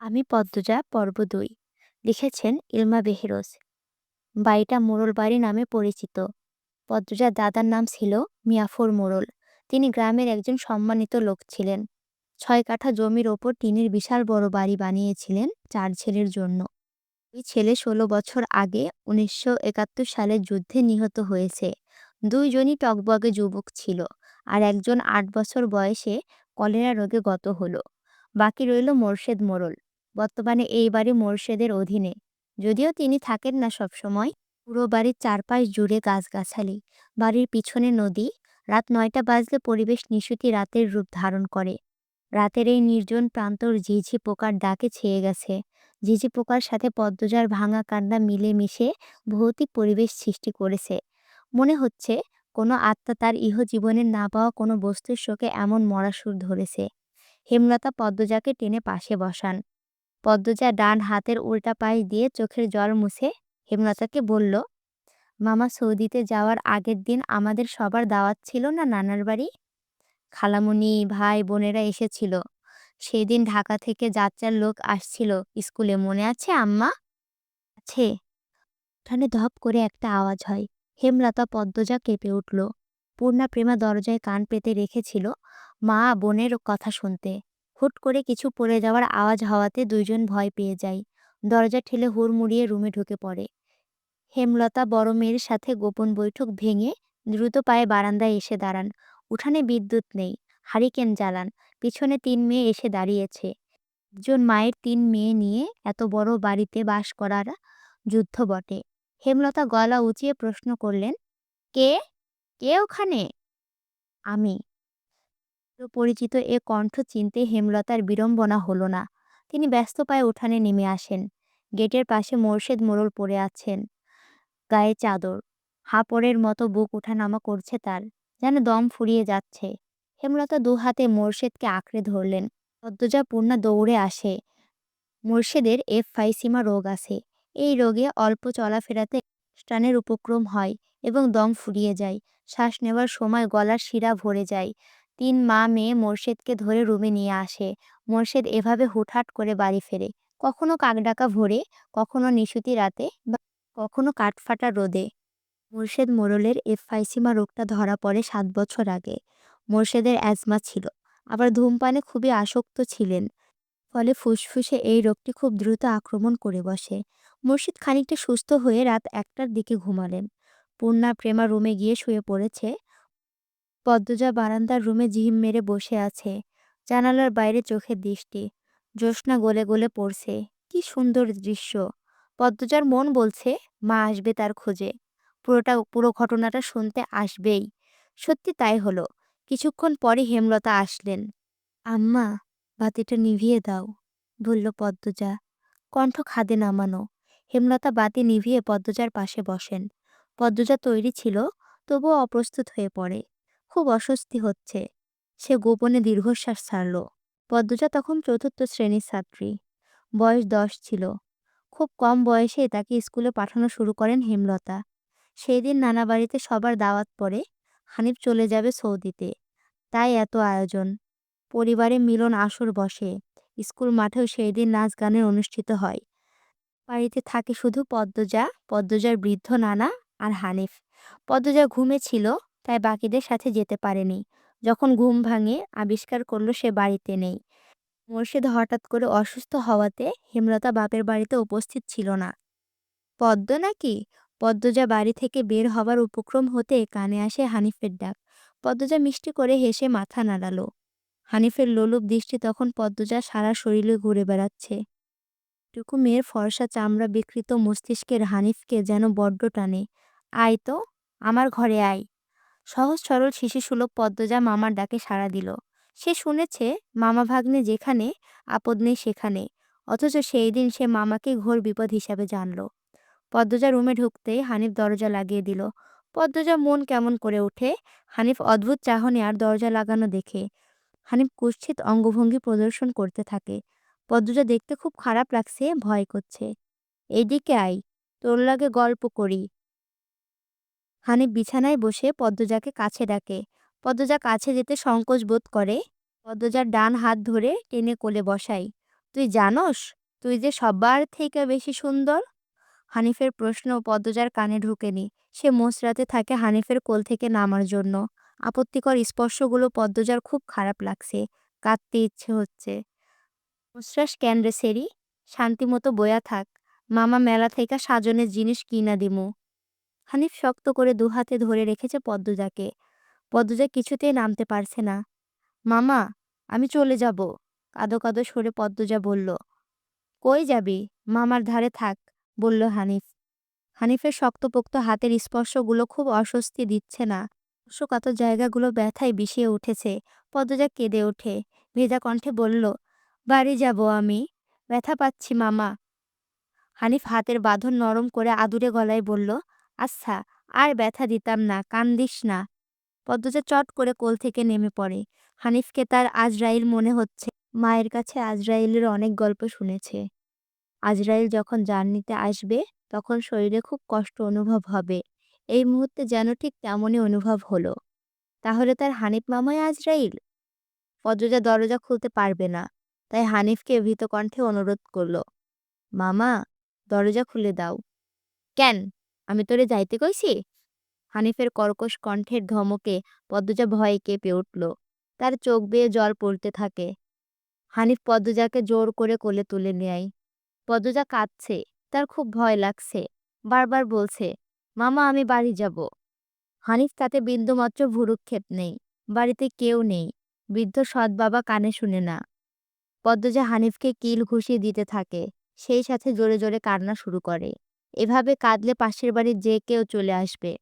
আমি পদ্মজা, পর্ব দুই। লিখেছেন ইলমা বেহেরোজ। বাড়িটা মোড়ল বাড়ি নামে পরিচিত। পদ্মজার দাদার নাম ছিল মিয়াফর মোড়ল তিনি গ্রামের একজন সম্মানিত লোক ছিলেন। ছয় কাঠা জমির ওপর টিনের বিশাল বড় বাড়ি বানিয়েছিলেন চার ছেলের জন্য। ওই ছেলে ষোলো বছর আগে উনিশশো একাত্তর সালের যুদ্ধে নিহত হয়েছে। দুইজনই টকবগে যুবক ছিল আর একজন আট বছর বয়সে কলেরা রোগে গত হলো। বাকি রইল মোর্শেদ মোড়ল বর্তমানে এই বাড়ি মোর্শেদের অধীনে। যদিও তিনি থাকেন না সবসময়, পুরো বাড়ির চারপাশ জুড়ে গাছগাছালি। বাড়ির পিছনে নদী, রাত নয়টা বাজলে পরিবেশ নিশুতি রাতের রূপ ধারণ করে। রাতের এই নির্জন প্রান্তর ঝিঝি পোকার ডাকে ছেয়ে গেছে। ঝিঝি পোকার সাথে পদ্মজার ভাঙা কান্না মিলে মিশে ভৌতিক পরিবেশ সৃষ্টি করেছে। মনে হচ্ছে, কোনো আত্মা তার ইহজীবনের না পাওয়া কোনো বস্তুর শোকে এমন মরা সুর ধরেছে। হেমলতা পদ্মজাকে টেনে পাশে বসান। পদ্মজা ডান হাতের উল্টা পায়ে দিয়ে চোখের জল মুছে হেমলতাকে বলল, মামা, সৌদিতে যাওয়ার আগের দিন আমাদের সবার দাওয়াত ছিল না নানার বাড়ি? খালামুনি, ভাই, বোনেরা এসেছিল। সেই দিন ঢাকা থেকে যাত্রার লোক আসছিল। স্কুলে মনে আছে, আম্মা? আছে। উঠানে ধপ করে একটা আওয়াজ হয়। হেমলতা পদ্মজা কেঁপে উঠল। পূর্ণা প্রেমা দরজায় কান পেতে রেখেছিল মা বোনের কথা শুনতে। হুট করে কিছু পড়ে যাওয়ার আওয়াজ হওয়াতে দুইজন ভয় পেয়ে যায়। দরজা ঠেলে হুড়মুড়িয়ে রুমে ঢুকে পড়ে। হেমলতা বড় মেয়ের সাথে গোপন বৈঠক ভেঙে দ্রুত পায়ে বারান্দায় এসে দাঁড়ান। উঠানে বিদ্যুৎ নেই, হারিকেন জ্বালান, পিছনে তিন মেয়ে এসে দাঁড়িয়েছে। একজন মায়ের তিন মেয়ে নিয়ে এত বড় বাড়িতে বাস করার যুদ্ধ বটে। হেমলতা গলা উঁচিয়ে প্রশ্ন করলেন, কে? কে ওখানে? আমি। পরিচিত এ কণ্ঠ চিনতে হেমলতার বিড়ম্বনা হলো না। তিনি ব্যস্ত পায়ে উঠানে নেমে আসেন। গেটের পাশে মোর্শেদ মোড়ল পড়ে আছেন। গায়ে চাদর। হাপড়ের মতো বুক ওঠানামা করছে তার। যেন দম ফুরিয়ে যাচ্ছে। হেমলতা দু হাতে মোর্শেদকে আঁকড়ে ধরলেন। পদ্মজা পূর্ণা দৌড়ে আসে। মোর্শেদের এফ ফাইসিমা রোগ আছে। এই রোগে অল্প চলাফেরাতে স্টানের উপক্রম হয় এবং দম ফুরিয়ে যায়। শ্বাস নেওয়ার সময় গলার শিরা ভরে যায়। তিন মা মেয়ে মোর্শেদকে ধরে রুমে নিয়ে আসে। মোর্শেদ এভাবে হুটহাট করে বাড়ি ফেরে। কখনো কাকডাকা ভোরে, কখনো নিশুতি রাতে বা কখনো কাঠফাটা রোদে। মোর্শেদ মোড়লের এফাইসিমা রোগটা ধরা পড়ে সাত বছর আগে। মোর্শেদের অ্যাজমা ছিল। আবার ধূমপানে খুবই আসক্ত ছিলেন। ফলে ফুসফুসে এই রোগটি খুব দ্রুত আক্রমণ করে বসে। মুর্শিদ খানিকটা সুস্থ হয়ে রাত একটার দিকে ঘুমালেন। পূর্ণা প্রেমা রুমে গিয়ে শুয়ে পড়েছে। পদ্মজা বারান্দার রুমে ঝিম মেরে বসে আছে। জানালার বাইরে চোখের দৃষ্টি। জ্যোৎস্না গলে গলে পড়ছে। কি সুন্দর দৃশ্য। পদ্মজার মন বলছে, মা আসবে তার খোঁজে। পুরোটা, পুরো ঘটনাটা শুনতে আসবেই। সত্যি তাই হলো। কিছুক্ষণ পরে হেমলতা আসলেন। আম্মা, বাতিটা নিভিয়ে দাও, বলল পদ্মজা। কণ্ঠ খাদে নামানো। হেমলতা বাতি নিভিয়ে পদ্মজার পাশে বসেন। পদ্মজা তৈরি ছিল, তবুও অপ্রস্তুত হয়ে পড়ে। খুব অস্বস্তি হচ্ছে। সে গোপনে দীর্ঘশ্বাস ছাড়ল। পদ্মজা তখন চতুর্থ শ্রেণির ছাত্রী। বয়স দশ ছিল। খুব কম বয়সে তাকে স্কুলে পাঠানো শুরু করেন হেমলতা। সেই দিন নানা বাড়িতে সবার দাওয়াত পড়ে, হানিফ চলে যাবে সৌদিতে। তাই এত আয়োজন। পরিবারে মিলন আসর বসে। স্কুল মাঠেও সেই দিন নাচ গানের অনুষ্ঠিত হয়। বাড়িতে থাকে শুধু পদ্মজা, পদ্মজার বৃদ্ধ নানা আর হানিফ। পদ্মজা ঘুমে ছিল তাই বাকিদের সাথে যেতে পারেনি। যখন ঘুম ভাঙে, আবিষ্কার করল সে বাড়িতে নেই। মোর্শেদ হঠাৎ করে অসুস্থ হওয়াতে হেমলতা বাপের বাড়িতে উপস্থিত ছিল না। পদ্ম নাকি? পদ্মজা বাড়ি থেকে বের হবার উপক্রম হতে কানে আসে হানিফের ডাক। পদ্মজা মিষ্টি করে হেসে মাথা নাড়ালো। হানিফের লোলুপ দৃষ্টি তখন পদ্মজা সারা শরীরে ঘুরে বেড়াচ্ছে। টুকু মেয়ের ফর্সা চামড়া বিকৃত মস্তিষ্কের হানিফকে যেন বড্ড টানে। আয় তো, আমার ঘরে আয়। সহজ সরল শিশুসুলভ পদ্মজা মামার ডাকে সাড়া দিল। সে শুনেছে, মামা ভাগ্নে যেখানে, আপদ নেই সেখানে। অথচ সেই দিন সে মামাকে ঘোর বিপদ হিসাবে জানল। পদ্মজা রুমে ঢুকতে হানিফ দরজা লাগিয়ে দিল। পদ্মজা মন কেমন করে ওঠে? হানিফ অদ্ভুত চাহনে আর দরজা লাগানো দেখে। হানিফ কুৎসিত অঙ্গভঙ্গি প্রদর্শন করতে থাকে। পদ্মজা দেখতে খুব খারাপ লাগছে, ভয় করছে। এইদিকে আই তোর লাগে গল্প করি। হানিফ বিছানায় বসে পদ্মজাকে কাছে ডাকে। পদ্মজা কাছে যেতে সংকোচ বোধ করে। পদ্মজার ডান হাত ধরে টেনে কোলে বসাই। তুই জানস? তুই যে সবার থেকে বেশি সুন্দর? হানিফের প্রশ্ন পদ্মজার কানে ঢোকেনি। সে মোসরাতে থাকে হানিফের কোল থেকে নামার জন্য। আপত্তিকর স্পর্শগুলো পদ্মজার খুব খারাপ লাগছে। কাঁদতে ইচ্ছে হচ্ছে। মুশ্রাস কেন রে সেরি? শান্তিমতো বয়া থাক। মামা মেলা থেকে সাজনের জিনিস কিনা দিমু। হানিফ শক্ত করে দুহাতে ধরে রেখেছে পদ্মজাকে। পদ্মজা কিছুতেই নামতে পারছে না। মামা, আমি চলে যাব। কাদো কাদো সরে পদ্মজা বলল। কই যাবি? মামার ধারে থাক, বলল হানিফ। হানিফের শক্তপোক্ত হাতের স্পর্শগুলো খুব অস্বস্তি দিচ্ছে না। স্পর্শকাতর জায়গাগুলো ব্যথায় বিষিয়ে উঠেছে। পদ্মজা কেঁদে ওঠে। ভেজা কণ্ঠে বলল, বাড়ি যাব আমি। ব্যথা পাচ্ছি, মামা। হানিফ হাতের বাঁধন নরম করে আদুরে গলায় বলল আচ্ছা আর ব্যথা দিতাম না, কান্দিস না। পদ্মজা চট করে কোল থেকে নেমে পড়ে। হানিফকে তার আজরাইল মনে হচ্ছে। মায়ের কাছে আজরাইলের অনেক গল্প শুনেছে। আজরাইল যখন জার্নিতে আসবে, তখন শরীরে খুব কষ্ট অনুভব হবে। এই মুহূর্তে যেন ঠিক তেমনই অনুভব হলো। তাহলে তার হানিফ মামাই আজরাইল? পদ্মজা দরজা খুলতে পারবে না, তাই হানিফকে ভীত কণ্ঠে অনুরোধ করল, মামা, দরজা খুলে দাও। কেন? আমি তোরে যাইতে কইছি? হানিফের কর্কশ কণ্ঠের ধমকে পদ্মজা ভয়ে কেঁপে উঠল। তার চোখ বেয়ে জল পড়তে থাকে। হানিফ পদ্মজাকে জোর করে কোলে তুলে নেয়। পদ্মজা কাঁদছে, তার খুব ভয় লাগছে। বারবার বলছে, মামা, আমি বাড়ি যাব। হানিফ তাতে বিন্দুমাত্র ভুরুক্ষেপ নেই, বাড়িতে কেউ নেই, বৃদ্ধ সৎ বাবা কানে শুনে না। পদ্মজা হানিফকে কিল ঘুষিয়ে দিতে থাকে, সেই সাথে জোরে জোরে কান্না শুরু করে। এভাবে কাঁদলে পাশের বাড়ির যে কেউ চলে আসবে।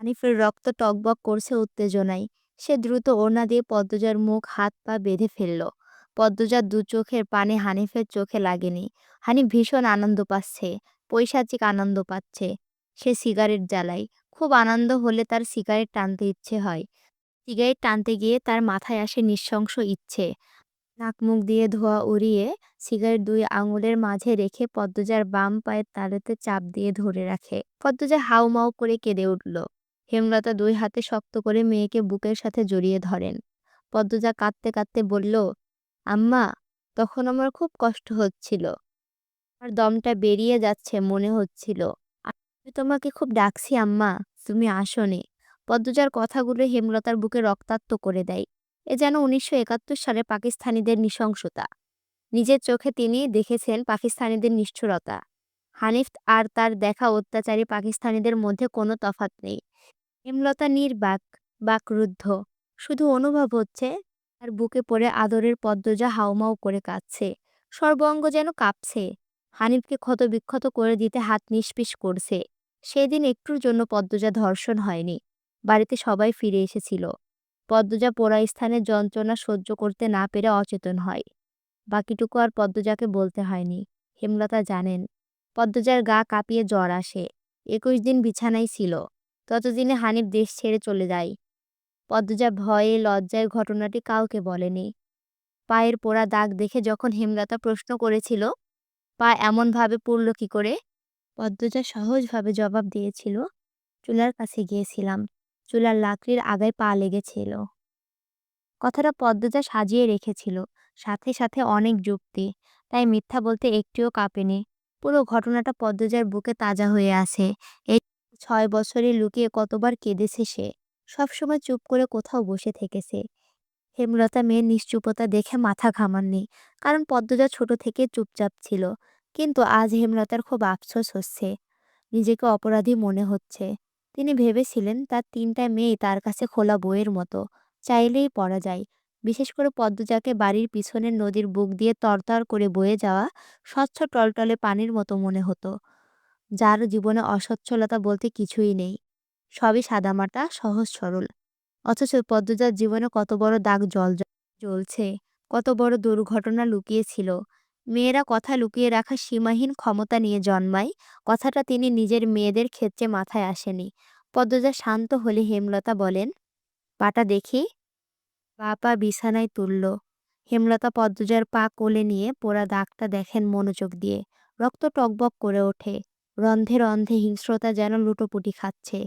হানিফের রক্ত টকবক করছে উত্তেজনায়। সে দ্রুত ওড়না দিয়ে পদ্মজার মুখ, হাত, পা বেঁধে ফেলল। পদ্মজার দু চোখের পানে হানিফের চোখে লাগেনি। হানিফ ভীষণ আনন্দ পাচ্ছে, পৈশাচিক আনন্দ পাচ্ছে। সে সিগারেট জ্বালায়। খুব আনন্দ হলে তার সিগারেট টানতে ইচ্ছে হয়। সিগারেট টানতে গিয়ে তার মাথায় আসে নিঃশংস ইচ্ছে। নাক মুখ দিয়ে ধোয়া উড়িয়ে সিগারেট দুই আঙুলের মাঝে রেখে পদ্মজার বাম পায়ের তালুতে চাপ দিয়ে ধরে রাখে। পদ্মজা হাউমাউ করে কেঁদে উঠল। হেমলতা দুই হাতে শক্ত করে মেয়েকে বুকের সাথে জড়িয়ে ধরেন। পদ্মজা কাঁদতে কাঁদতে বলল, আম্মা, তখন আমার খুব কষ্ট হচ্ছিল। আমার দমটা বেরিয়ে যাচ্ছে মনে হচ্ছিল। আমি তোমাকে খুব ডাকছি, আম্মা। তুমি আসনি। পদ্মজার কথাগুলো হেমলতার বুকে রক্তাক্ত করে দেয়। এ যেন উনিশশো একাত্তর সালে পাকিস্তানিদের নৃশংসতা। নিজের চোখে তিনি দেখেছেন পাকিস্তানিদের নিষ্ঠুরতা। হানিফ আর তার দেখা অত্যাচারী পাকিস্তানিদের মধ্যে কোনো তফাত নেই। হেমলতা নির্বাক বাকরুদ্ধ শুধু অনুভব হচ্ছে তার বুকে পড়ে আদরের পদ্মজা হাউমাউ করে কাঁদছে। সর্বঙ্গ যেন কাঁপছে। হানিফকে ক্ষতবিক্ষত করে দিতে হাত নিষ্পিস করছে। সেদিন একটুর জন্য পদ্মজা ধর্ষণ হয়নি। বাড়িতে সবাই ফিরে এসেছিল। পদ্মজা পোড়া স্থানে যন্ত্রণা সহ্য করতে না পেরে অচেতন হয়। বাকিটুকু আর পদ্মজাকে বলতে হয়নি। হেমলতা জানেন, পদ্মজার গা কাঁপিয়ে জ্বর আসে। একুশ দিন বিছানায় ছিল। ততদিনে হানিফ দেশ ছেড়ে চলে যায়। পদ্মজা ভয়ে লজ্জায় ঘটনাটি কাউকে বলেনি। পায়ের পোড়া দাগ দেখে যখন হেমলতা প্রশ্ন করেছিল, পা এমনভাবে পড়ল কি করে? পদ্মজা সহজভাবে জবাব দিয়েছিল, চুলার কাছে গিয়েছিলাম। চুলার লাকড়ির আগায় পা লেগেছিল। কথাটা পদ্মজা সাজিয়ে রেখেছিল, সাথে সাথে অনেক যুক্তি। তাই মিথ্যা বলতে একটিও কাঁপেনি। পুরো ঘটনাটা পদ্মজার বুকে তাজা হয়ে আছে এই ছয় বছরে লুকিয়ে কতবার কেঁদেছে সে? সবসময় চুপ করে কোথাও বসে থেকেছে। হেমলতা মেয়ের নিশ্চুপতা দেখে মাথা ঘামাননি, কারণ পদ্মজা ছোট থেকে চুপচাপ ছিল। কিন্তু আজ হেমলতার খুব আফসোস হচ্ছে। নিজেকে অপরাধী মনে হচ্ছে। তিনি ভেবেছিলেন তার তিনটা মেয়ে তার কাছে খোলা বইয়ের মতো, চাইলেই পড়া যায়। বিশেষ করে পদ্মজাকে বাড়ির পিছনের নদীর বুক দিয়ে তরতর করে বয়ে যাওয়া স্বচ্ছ টলটলে পানির মতো মনে হতো। যার জীবনে অসচ্ছলতা বলতে কিছুই নেই। সবই সাদামাটা, সহজ সরল। অথচ পদ্মজার জীবনে কত বড় দাগ জল জ্বলছে, কত বড় দুর্ঘটনা লুকিয়েছিল। মেয়েরা কথা লুকিয়ে রাখা সীমাহীন ক্ষমতা নিয়ে জন্মায়। কথাটা তিনি নিজের মেয়েদের ক্ষেত্রে মাথায় আসেনি। পদ্মজা শান্ত হলে হেমলতা বলেন পাটা দেখি? পা পা বিছানায় তুলল। হেমলতা পদ্মজার পা কোলে নিয়ে পোড়া দাগটা দেখেন মনোযোগ দিয়ে। রক্ত টকবক করে ওঠে। রন্ধে রন্ধে হিংস্রতা যেন লুটোপুটি খাচ্ছে।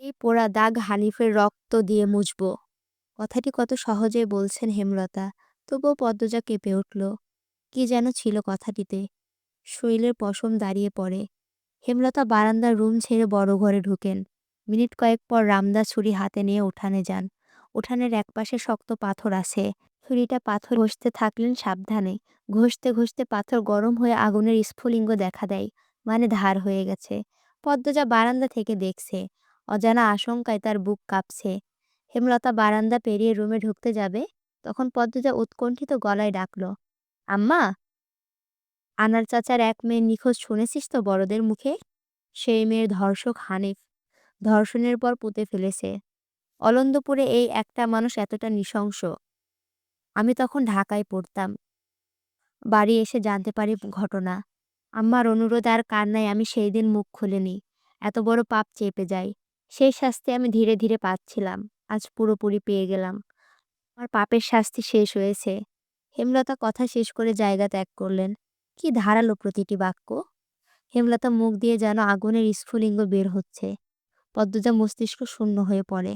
এই পোড়া দাগ হানিফের রক্ত দিয়ে মুছব। কথাটি কত সহজে বলছেন হেমলতা। তবুও পদ্মজা কেঁপে উঠল। কি যেন ছিল কথাটিতে। শরীরের পশম দাঁড়িয়ে পড়ে। হেমলতা বারান্দার রুম ছেড়ে বড় ঘরে ঢুকেন। মিনিট কয়েক পর রামদা ছুরি হাতে নিয়ে উঠানে যান। উঠানের একপাশে শক্ত পাথর আছে। ছুরিটা পাথর ঘষতে থাকলেন সাবধানে। ঘষতে ঘষতে পাথর গরম হয়ে আগুনের স্ফুলিঙ্গ দেখা দেয়। মানে ধার হয়ে গেছে। পদ্মজা বারান্দা থেকে দেখছে। অজানা আশঙ্কায় তার বুক কাঁপছে। হেমলতা বারান্দা পেরিয়ে রুমে ঢুকতে যাবে? তখন পদ্মজা উৎকণ্ঠিত গলায় ডাকল আম্মা, আনার চাচার এক মেয়ের নিখোঁজ শুনেছিস তো বড়দের মুখে? সেই মেয়ের ধর্ষক হানিফ। ধর্ষণের পর পুঁতে ফেলেছে। অলন্দপুরে এই একটা মানুষ এতটা নৃশংস। আমি তখন ঢাকায় পড়তাম। বাড়ি এসে জানতে পারি ঘটনা। আম্মার অনুরোধ আর কান্নায় আমি সেই দিন মুখ খুলিনি। এত বড় পাপ চেপে যাই সেই শাস্তি আমি ধীরে ধীরে পাচ্ছিলাম। আজ পুরোপুরি পেয়ে গেলাম। আমার পাপের শাস্তি শেষ হয়েছে। হেমলতা কথা শেষ করে জায়গা ত্যাগ করলেন। কি ধারালো প্রতিটি বাক্য। হেমলতা মুখ দিয়ে যেন আগুনের স্ফুলিঙ্গ বের হচ্ছে। পদ্মজা মস্তিষ্ক শূন্য হয়ে পড়ে।